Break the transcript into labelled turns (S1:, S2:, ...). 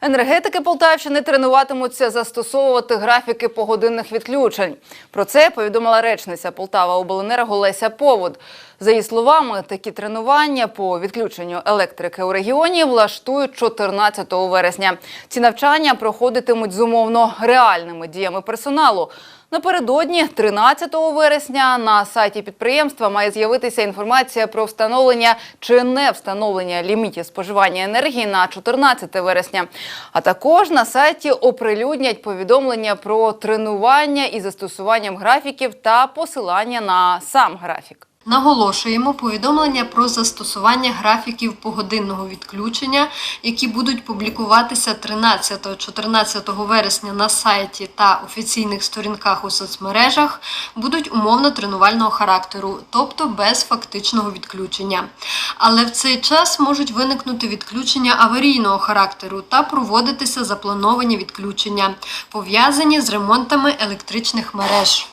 S1: Енергетики Полтавщини тренуватимуться застосовувати графіки погодинних відключень. Про це повідомила речниця Полтава Обленерго Леся Повод. За її словами, такі тренування по відключенню електрики у регіоні влаштують 14 вересня. Ці навчання проходитимуть з умовно реальними діями персоналу. Напередодні, 13 вересня, на сайті підприємства має з'явитися інформація про встановлення чи не встановлення лімітів споживання енергії на 14 вересня. А також на сайті оприлюднять повідомлення про тренування із застосуванням графіків та посилання на сам графік.
S2: Наголошуємо повідомлення про застосування графіків погодинного відключення, які будуть публікуватися 13-14 вересня на сайті та офіційних сторінках у соцмережах, будуть умовно тренувального характеру, тобто без фактичного відключення. Але в цей час можуть виникнути відключення аварійного характеру та проводитися заплановані відключення, пов'язані з ремонтами електричних мереж.